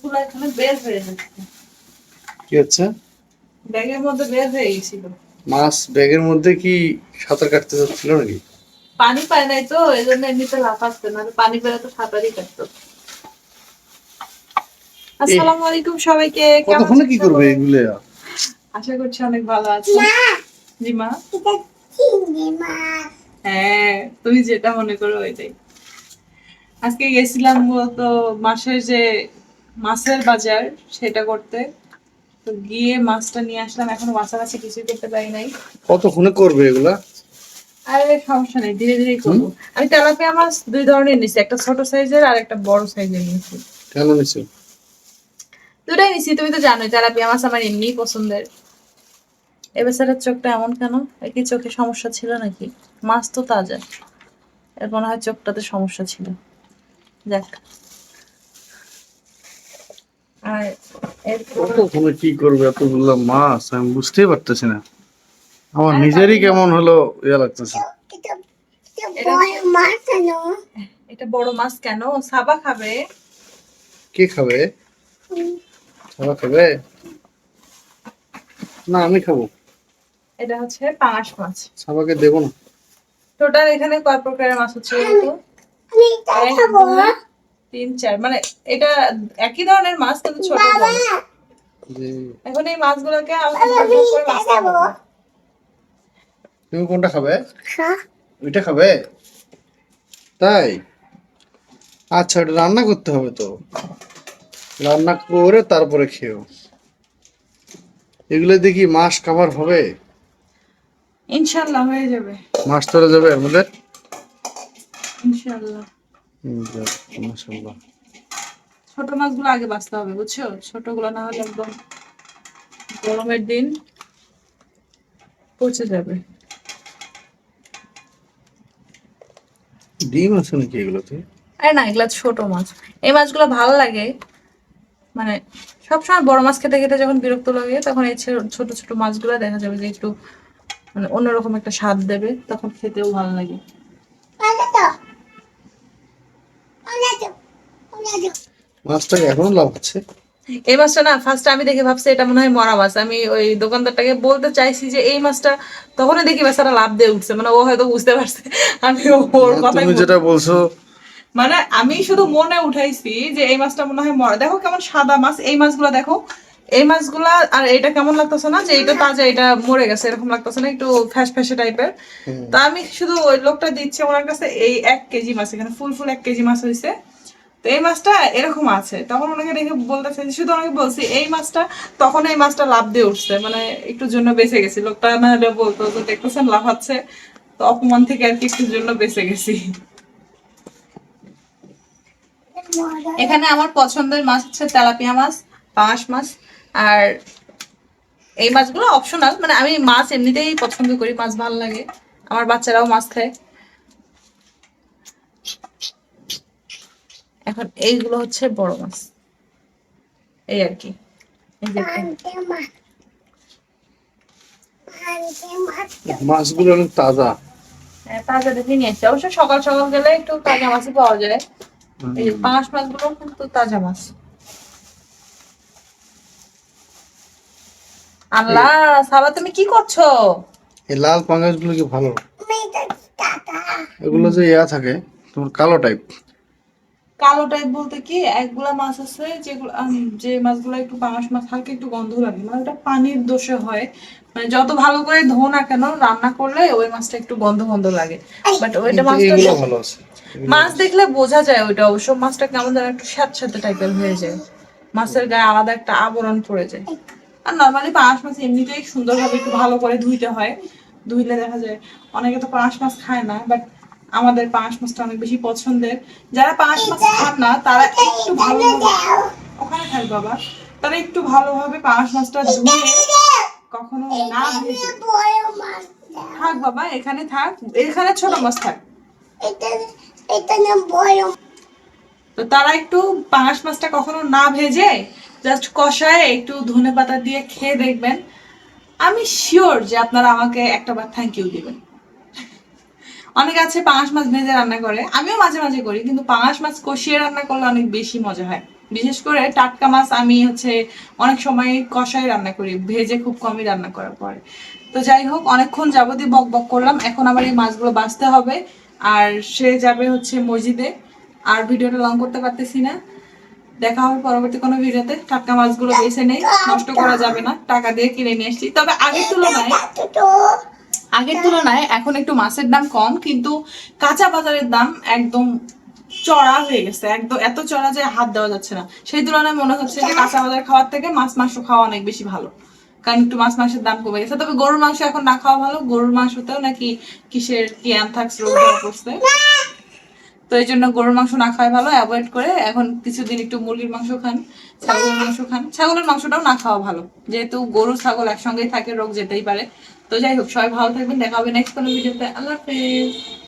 মাছগুলো এখানে বের হয়ে যাচ্ছে। কি হচ্ছে? ব্যাগের মধ্যে বের হয়ে গেছিল। মাছ ব্যাগের মধ্যে কি সাঁতার কাটতে যাচ্ছিল নাকি? পানি পায় নাই তো এই জন্য এমনিতে লাফাচ্ছে না পানি পেলে তো সাঁতারই কাটতো। আসসালামু আলাইকুম সবাইকে কেমন কি করবে এগুলো? আশা করছি অনেক ভালো আছো জি মা হ্যাঁ তুমি যেটা মনে করো ওইটাই। আজকে গেছিলাম মূলত মাসের যে মাছের বাজার সেটা করতে। তো গিয়ে মাছটা নিয়ে আসলাম। এখন এখনও মাছামাছি কিছুই করতে পারি নাই। কতক্ষণে করবে এগুলা? আরে সমস্যা নেই। ধীরে ধীরে করব। আমি তেলাপিয়া মাছ দুই ধরনের নিছি। একটা ছোট সাইজের আর একটা বড় সাইজের নিয়েছি কেন নিছো? দুটাই নিছি। তুমি তো জানোই তেলাপিয়া মাছ আমার এমনিই পছন্দের। এ বেচারার চোখটা এমন কেন? কি চোখে সমস্যা ছিল নাকি? মাছ তো তাজা। এর মনে হয় চোখটাতে সমস্যা ছিল। যাক। আর কতক্ষণে কি করবে এতগুলো মাছ আমি বুঝতেই পারতেছি না। আমার নিজেরই কেমন হলো ইয়া লাগতেছে। এটা বড় মাছ কেন? সাবা খাবে? কে খাবে? খাবার খাবে? না আমি খাব। এটা হচ্ছে পাঙাশ মাছ। সাবাকে দেবো না। টোটাল এখানে কয় প্রকারের মাছ হচ্ছে দুই, তিন চার মানে এটা একই ধরনের মাছ কিন্তু ছোট এখন এই মাছগুলোকে। তুমি কোনটা খাবে? ওইটা খাবে? তাই? আচ্ছা ওটা রান্না করতে হবে তো। রান্না করে তারপরে খেও। এগুলো দেখি মাছ কাভার হবে? ইনশাল্লাহ হয়ে যাবে। মাছ ধরে যাবে মধ্যে ইনশাল্লাহ। মাশাআল্লাহ। ছোট মাছগুলো আগে বাঁচতে হবে বুঝছ? ছোটগুলো না হলে একদম গরমের দিন পচে যাবে। ডিম আছে নাকি এগুলোতে? আরে না এগুলা ছোট মাছ। এই মাছগুলো ভালো লাগে। মানে সবসময় বড় মাছ খেতে খেতে যখন বিরক্ত লাগে তখন এই ছোট ছোট মাছগুলো দেখা যাবে যে একটু মানে অন্যরকম একটা স্বাদ দেবে তখন খেতেও ভালো লাগে। মাছটাকে এখনও লাভ আছে। এই মাছটা না ফার্স্ট আমি দেখে ভাবছি এটা মনে হয় মরা মাছ। আমি ওই দোকানদারটাকে বলতে চাইছি যে এই মাছটা তখনই দেখি বেচারা লাভ দিয়ে উঠছে। মানে ও হয়তো বুঝতে পারছে। আমি ওর কথা তুমি যেটা বলছো মানে আমি শুধু মনে উঠাইছি যে এই মাছটা মনে হয় মরা। দেখো কেমন সাদা মাছ। এই মাছগুলো দেখো। এই মাছগুলা আর এটা কেমন লাগতেছে না যে এটা তাজা এটা মরে গেছে এরকম লাগতেছে না একটু ফ্যাস ফ্যাসে টাইপের। তা আমি শুধু ওই লোকটা দিচ্ছি ওনার কাছে এই এক কেজি মাছ। এখানে ফুল ফুল এক কেজি মাছ হয়েছে তো এই মাছটা এরকম আছে। তখন ওনাকে দেখে বলতেছে শুধু ওনাকে বলছি, এই মাছটা তখন এই মাছটা লাভ দিয়ে উঠছে মানে একটু জন্য বেঁচে গেছি। লোকটা না হলে বলতো যে, দেখতেছেন লাভ হচ্ছে তো অপমান থেকে আর কি একটুর জন্য বেঁচে গেছি। এখানে আমার পছন্দের মাছ হচ্ছে তেলাপিয়া মাছ, পাঙাশ মাছ। আর এই মাছগুলো অপশনাল মানে আমি মাছ এমনিতেই পছন্দ করি, মাছ ভালো লাগে। আমার বাচ্চারাও মাছ খায়। এখন এইগুলো হচ্ছে বড় মাছ। এই আর কি। মাছগুলো অনেক তাজা। হ্যাঁ, তাজা দেখে নিয়ে এসছি অবশ্য সকাল সকাল গেলে একটু তাজা মাছই পাওয়া যায়। এই পাঙাশ মাছগুলো কিন্তু তাজা মাছ। আল্লাহ সাবা তুমি কি করছ? এই লাল পাঙ্গাসগুলো কি ভালো এগুলো যে ইয়া থাকে তোমার কালো টাইপ কালো টাইপ বলতে কি? একগুলা মাছ আছে যেগুলো যে মাছগুলো একটু পাঙাশ মাছ হালকা একটু গন্ধ লাগে। মানে ওটা পানির দোষে হয়। মানে যত ভালো করে ধো না কেন রান্না করলে ওই মাছটা একটু গন্ধ গন্ধ লাগে। বাট ওইটা মাছটা ভালো আছে। মাছ দেখলে বোঝা যায় ওইটা। অবশ্য মাছটা কেমন যেন একটু স্যাঁতস্যাঁতে টাইপের হয়ে যায়। মাছের গায়ে আলাদা একটা আবরণ পড়ে যায়। আর নর্মালি পাঙাশ মাছ এমনিতেই সুন্দরভাবে একটু ভালো করে ধুইতে হয়। ধুইলে দেখা যায় অনেকে তো পাঙাশ মাছ খায় না। বাট আমাদের পাঙাশ মাছটা অনেক বেশি পছন্দের। যারা পাঙাশ মাছ খান না, তারা একটু ভালো ওখানে খাই বাবা। তারা একটু ভালোভাবে পাঙাশ মাছটা ধুয়ে কখনো না থাক বাবা, এখানে থাক। এখানে ছোট মাছ থাক। তো তারা একটু পাঙাশ মাছটা কখনো না ভেজে জাস্ট কষায় একটু ধনে পাতা দিয়ে খেয়ে দেখবেন। আমি শিওর যে আপনারা আমাকে একটা বার থ্যাংক ইউ দিবেন। অনেক আছে পাঙাশ মাছ ভেজে রান্না করে, আমিও মাঝে মাঝে করি, কিন্তু পাঙাশ মাছ কষিয়ে রান্না করলে অনেক বেশি মজা হয়। বিশেষ করে টাটকা মাছ আমি হচ্ছে অনেক সময় কষাই রান্না করি, ভেজে খুব কমই রান্না করার পরে। তো যাই হোক, অনেকক্ষণ যাবতীয় বক বক করলাম, এখন আবার এই মাছগুলো বাঁচতে হবে, আর সে যাবে হচ্ছে মসজিদে, আর ভিডিওটা লং করতে পারতেছি না। দেখা হবে পরবর্তী কোনো ভিডিওতে, টাটকা মাছগুলো বেছে নেই, নষ্ট করা যাবে না, টাকা দিয়ে কিনে নিয়ে এসেছি তবে আগের তুলনায় আগের তুলনায় এখন একটু মাছের দাম কম, কিন্তু কাঁচা বাজারের দাম একদম চড়া হয়ে গেছে। একদম এত চড়া যে হাত দেওয়া যাচ্ছে না। সেই তুলনায় মনে হচ্ছে যে কাঁচা বাজার খাওয়ার থেকে মাছ মাংস খাওয়া অনেক বেশি ভালো। কারণ একটু মাছ মাংসের দাম কমে গেছে। তবে গরুর মাংস এখন না খাওয়া ভালো। গরুর মাংস মাংসতেও নাকি কিসের কি অ্যানথাক্স রোগ পড়ছে। তো এই জন্য গরুর মাংস না খাওয়াই ভালো অ্যাভয়েড করে এখন কিছুদিন একটু মুরগির মাংস খান, ছাগলের মাংস খান। ছাগলের মাংসটাও না খাওয়া ভালো, যেহেতু গরু, ছাগল একসঙ্গেই থাকে, রোগ যেতেই পারে। তো যাই হোক, সবাই ভালো থাকবেন, দেখা হবে নেক্সট কোনো ভিডিওতে আল্লাহ হাফেজ।